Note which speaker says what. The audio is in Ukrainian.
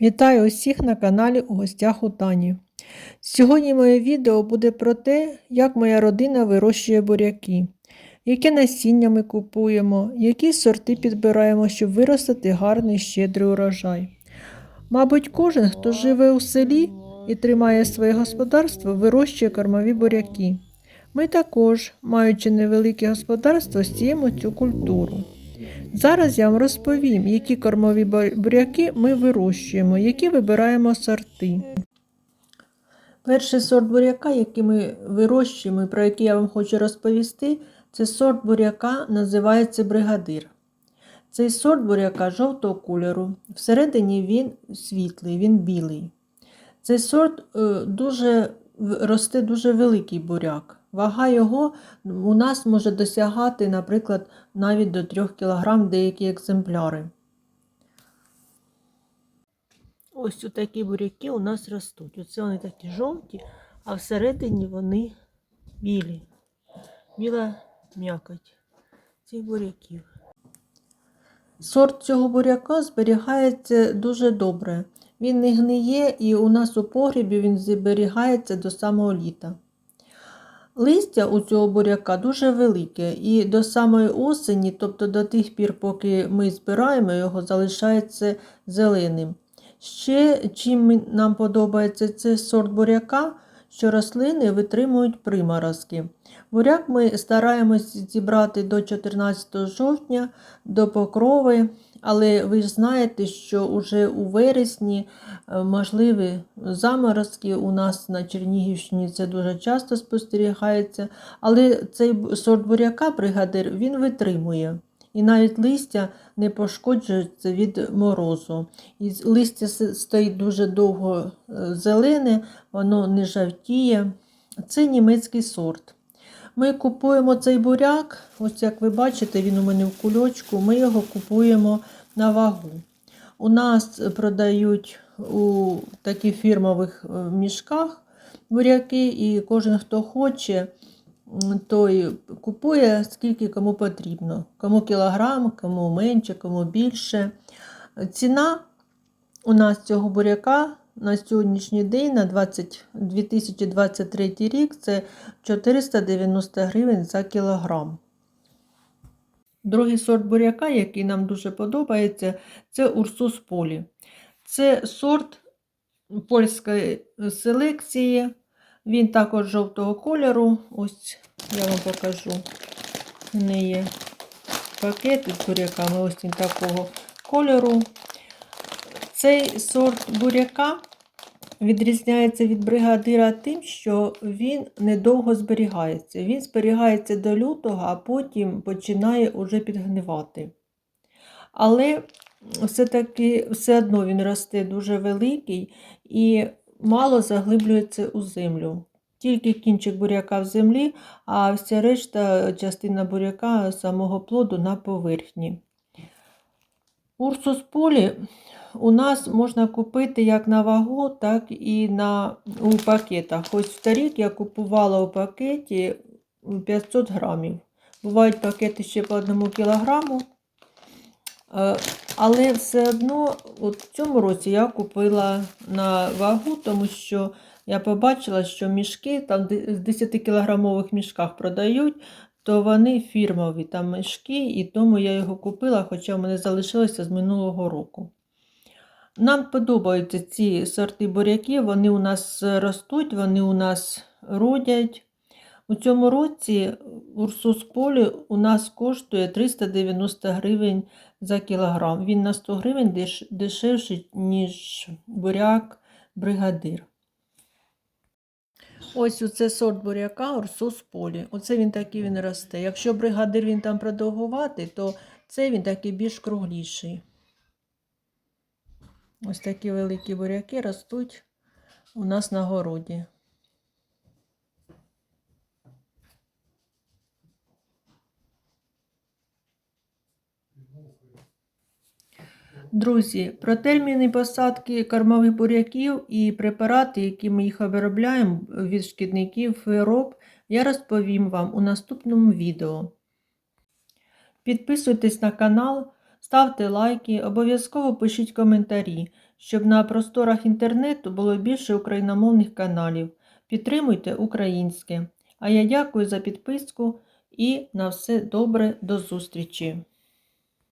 Speaker 1: Вітаю усіх на каналі у гостях у Тані. Сьогодні моє відео буде про те, як моя родина вирощує буряки, яке насіння ми купуємо, які сорти підбираємо, щоб виростити гарний щедрий урожай. Мабуть, кожен, хто живе у селі і тримає своє господарство, вирощує кормові буряки. Ми також, маючи невелике господарство, сіємо цю культуру. Зараз я вам розповім, які кормові буряки ми вирощуємо, які вибираємо сорти. Перший сорт буряка, який ми вирощуємо, і про який я вам хочу розповісти, це сорт буряка, називається бригадир. Цей сорт буряка жовтого кольору. Всередині він світлий, він білий. Цей сорт е, дуже росте дуже великий буряк. Вага його у нас може досягати, наприклад, навіть до 3 кг деякі екземпляри. Ось такі буряки у нас ростуть. Оце вони такі жовті, а всередині вони білі. Біла м'якоть цих буряків. Сорт цього буряка зберігається дуже добре. Він не гниє і у нас у погрібі він зберігається до самого літа. Листя у цього буряка дуже велике і до самої осені, тобто до тих пір, поки ми збираємо його, залишається зеленим. Ще чим нам подобається цей сорт буряка, що рослини витримують приморозки. Буряк ми стараємось зібрати до 14 жовтня, до покрови, але ви ж знаєте, що уже у вересні е, можливі заморозки у нас на Чернігівщині це дуже часто спостерігається. Але цей сорт буряка, бригадир, він витримує. І навіть листя не пошкоджується від морозу. І листя стоїть дуже довго е, зелене, воно не жовтіє. Це німецький сорт. Ми купуємо цей буряк, ось як ви бачите, він у мене в кульочку, ми його купуємо на вагу. У нас продають у таких фірмових е, мішках буряки, і кожен, хто хоче, той купує скільки кому потрібно. Кому кілограм, кому менше, кому більше. Ціна у нас цього буряка на сьогоднішній день, на 20, 2023 рік, це 490 гривень за кілограм. Другий сорт буряка, який нам дуже подобається, це Урсус Полі. Це сорт польської селекції. Він також жовтого кольору. Ось я вам покажу. У неї є пакет із буряками. Ось він такого кольору. Цей сорт буряка відрізняється від бригадира тим, що він недовго зберігається. Він зберігається до лютого, а потім починає уже підгнивати. Але все-таки все одно він росте дуже великий і мало заглиблюється у землю. Тільки кінчик буряка в землі, а вся решта частина буряка самого плоду на поверхні. Урсус полі у нас можна купити як на вагу, так і на, у пакетах. Ось в торік я купувала у пакеті 500 грамів. Бувають пакети ще по одному кілограму. Але все одно от в цьому році я купила на вагу, тому що я побачила, що мішки там в 10-кілограмових мішках продають, то вони фірмові там мішки, і тому я його купила, хоча в мене залишилося з минулого року. Нам подобаються ці сорти буряків, вони у нас ростуть, вони у нас родять. У цьому році Урсус Полі у нас коштує 390 гривень за кілограм. Він на 100 гривень деш- дешевший, ніж буряк бригадир. Ось оце сорт буряка Урсус Полі. Оце він такий він росте. Якщо бригадир він там продовгуватий, то цей він такий більш кругліший. Ось такі великі буряки ростуть у нас на городі. Друзі, про терміни посадки кормових буряків і препарати, які ми їх виробляємо від шкідників хвороб, я розповім вам у наступному відео. Підписуйтесь на канал, ставте лайки, обов'язково пишіть коментарі, щоб на просторах інтернету було більше україномовних каналів. Підтримуйте українське. А я дякую за підписку і на все добре до зустрічі!